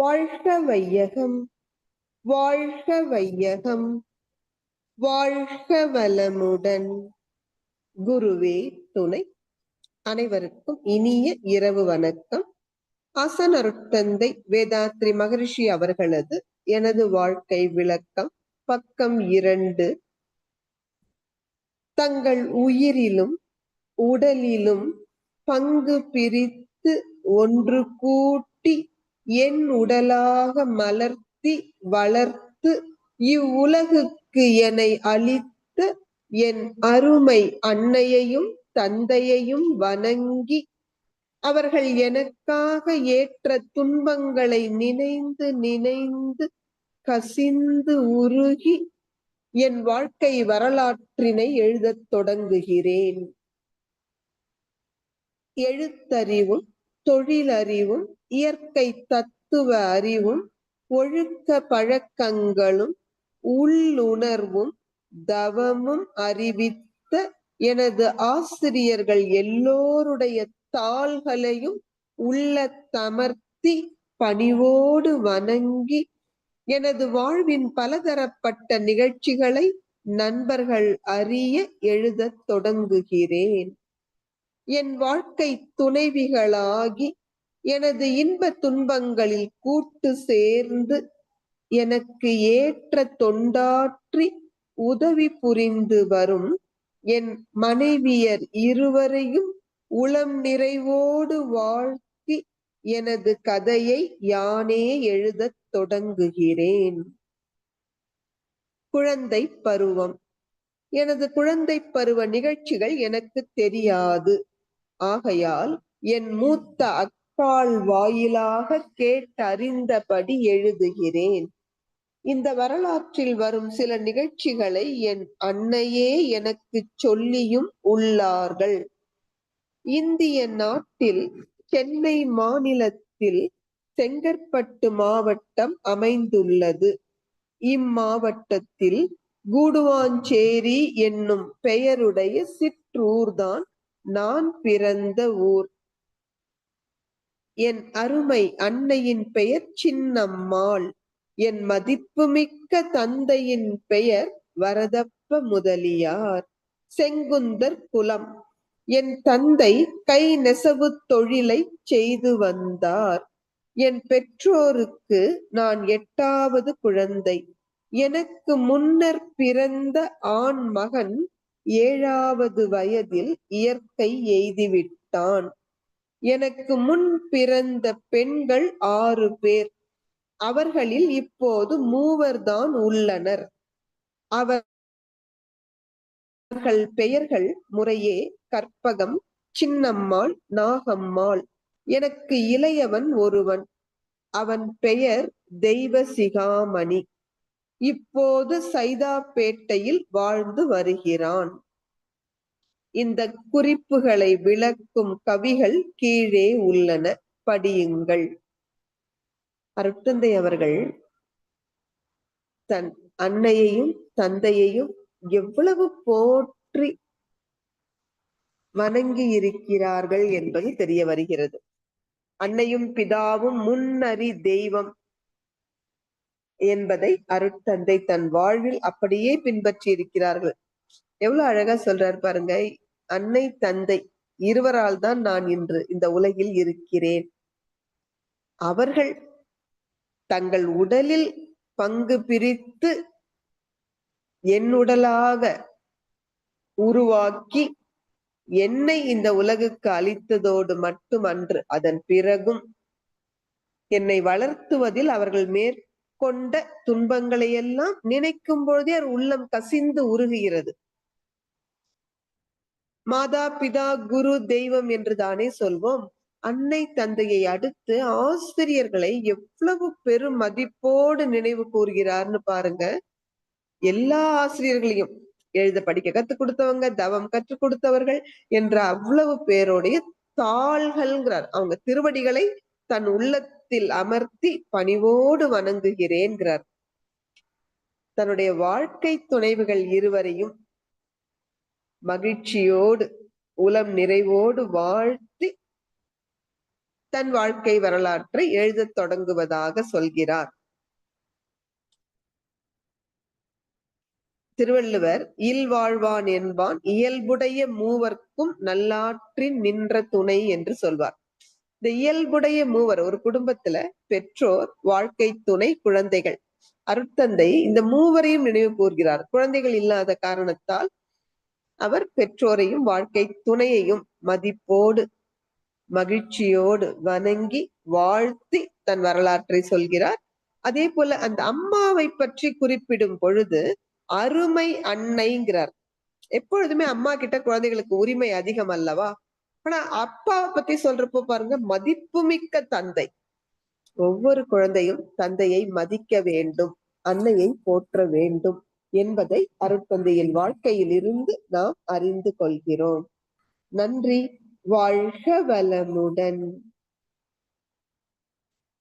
வாழ்க வையகம் வாழ்க வையகம் வாழ்க வளமுடன். குருவே துணை. அனைவருக்கும் இனிய இரவு வணக்கம். ஆசன் வேதாத்ரி மகரிஷி அவர்களது எனது வாழ்க்கை விளக்கம். பக்கம் இரண்டு. தங்கள் உயிரிலும் உடலிலும் பங்கு பிரித்து ஒன்று கூட் என் உடலாக மலர்த்தி வளர்த்து இவ்வுலகுக்கு என்னை அளித்த என் அருமை அன்னையையும் தந்தையையும் வணங்கி அவர்கள் எனக்காக ஏற்ற துன்பங்களை நினைந்து நினைந்து கசிந்து உருகி என் வாழ்க்கை வரலாற்றினை எழுதத் தொடங்குகிறேன். எழுத்தறிவும் தொழிலறிவும் இயற்கை தத்துவ அறிவும் ஒழுக்க பழக்கங்களும் உள்ளுணர்வும் தவமும் அறிவித்த எனது ஆசிரியர்கள் எல்லோருடைய தாள்களையும் உள்ள தமர்த்தி பணிவோடு வணங்கி எனது வாழ்வின் பலதரப்பட்ட நிகழ்ச்சிகளை நண்பர்கள் அறிய எழுதத் தொடங்குகிறேன். என் வாழ்க்கை துணைவிகளாகி எனது இன்ப துன்பங்களில் கூட்டு சேர்ந்து எனக்கு ஏற்ற தொண்டாற்றி உதவி புரிந்து வரும் என் மனைவியர் இருவரையும் உளம் நிறைவோடு வாழ்த்தி எனது கதையை யானே எழுதத் தொடங்குகிறேன். குழந்தை பருவம். எனது குழந்தை பருவ நிகழ்ச்சிகள் எனக்கு தெரியாது. ஆகையால் என் மூத்த பால் வாயிலாக கேட்டறிந்தபடி எழுதுகிறேன். இந்த வரலாற்றில் வரும் சில நிகழ்ச்சிகளை என் அன்னையே எனக்கு சொல்லியும் உள்ளார்கள். இந்திய நாட்டில் சென்னை மாநிலத்தில் செங்கற்பட்டு மாவட்டம் அமைந்துள்ளது. இம்மாவட்டத்தில் கூடுவாஞ்சேரி என்னும் பெயருடைய சிற்றூர்தான் நான் பிறந்த ஊர். என் அருமை அன்னையின் பெயர் சின்னம்மாள். என் மதிப்புமிக்க தந்தையின் பெயர் வரதப்ப முதலியார். செங்குந்தர் குலம். என் தந்தை கை நெசவு தொழிலை செய்து வந்தார். என் பெற்றோருக்கு நான் எட்டாவது குழந்தை. எனக்கு முன்னர் பிறந்த ஆண் மகன் ஏழாவது வயதில் இயற்கை எய்திவிட்டான். எனக்கு முன் பிறந்த பெண்கள் ஆறு பேர். அவர்களில் இப்போது மூவர் தான் உள்ளனர் அவர்கள் பெயர்கள் முறையே கற்பகம் சின்னம்மாள் நாகம்மாள். எனக்கு இளையவன் ஒருவன். அவன் பெயர் தெய்வ சிகாமணி இப்போது சைதாப்பேட்டையில் வாழ்ந்து வருகிறான். இந்த குறிப்புகளை விளக்கும் கவிகள் கீழே உள்ளன. படியுங்கள். அருட்தந்தை அவர்கள் தன் அன்னையையும் தந்தையையும் எவ்வளவு போற்றி வணங்கி இருக்கிறார்கள் என்பது தெரிய வருகிறது. அன்னையும் பிதாவும் முன்னறி தெய்வம் என்பதை அருட்தந்தை தன் வாழ்வில் அப்படியே பின்பற்றி இருக்கிறார்கள் எவ்வளவு அழகா சொல்றார் பாருங்க. அன்னை தந்தை இருவரால் தான் நான் இன்று இந்த உலகில் இருக்கிறேன். அவர்கள் தங்கள் உடலில் பங்கு பிரித்து என்னுடலாக உருவாக்கி என்னை இந்த உலகுக்கு அளித்ததோடு மட்டுமன்று அதன் பிறகும் என்னை வளர்த்துவதில் அவர்கள் மேற்கொண்ட துன்பங்களை எல்லாம் நினைக்கும் பொழுதே அவர் உள்ளம் கசிந்து உருகுகிறது. மாதா பிதா குரு தெய்வம் என்று தானே சொல்வோம். அன்னை தந்தையை அடுத்து ஆசிரியர்களை எவ்வளவு பெரும் மதிப்போடு நினைவு கூறுகிறார்னு பாருங்க. எல்லா ஆசிரியர்களையும் எழுத படிக்க கத்துக் கொடுத்தவங்க தவம் கற்றுக் கொடுத்தவர்கள் என்ற அவ்வளவு பேருடைய தாள்கள்ங்கிறார். அவங்க திருவடிகளை தன் உள்ளத்தில் அமர்த்தி பணிவோடு வணங்குகிறேன்கிறார். தன்னுடைய வாழ்க்கை துணைவுகள் இருவரையும் மகிழ்ச்சியோடு உலம் நிறைவோடு வாழ்த்தி தன் வாழ்க்கை வரலாற்றை எழுதத் தொடங்குவதாக சொல்கிறார். திருவள்ளுவர் இல்வாழ்வான் என்பான் இயல்புடைய மூவர்க்கும் நல்லாற்றின் நின்ற துணை என்று சொல்வார். இந்த இயல்புடைய மூவர் ஒரு குடும்பத்துல பெற்றோர் வாழ்க்கை துணை குழந்தைகள் அருட்தந்தை இந்த மூவரையும் நினைவு கூர்கிறார். குழந்தைகள் இல்லாத காரணத்தால் அவர் பெற்றோரையும் வாழ்க்கை துணையையும் மதிப்போடு மகிழ்ச்சியோடு வணங்கி வாழ்த்தி தன் வரலாற்றை சொல்கிறார். அதே போல அந்த அம்மாவை பற்றி குறிப்பிடும் பொழுது அருமை அன்னைங்கிறார். எப்பொழுதுமே அம்மா கிட்ட குழந்தைகளுக்கு உரிமை அதிகம் அல்லவா? ஆனா அப்பாவை பத்தி சொல்றப்போ பாருங்க மதிப்புமிக்க தந்தை. ஒவ்வொரு குழந்தையும் தந்தையை மதிக்க வேண்டும் அன்னையை போற்ற வேண்டும். என்பதை அருட்தந்தையின் வாழ்க்கையில் இருந்து நாம் அறிந்து கொள்கிறோம். நன்றி. வாழ்க வளமுடன்.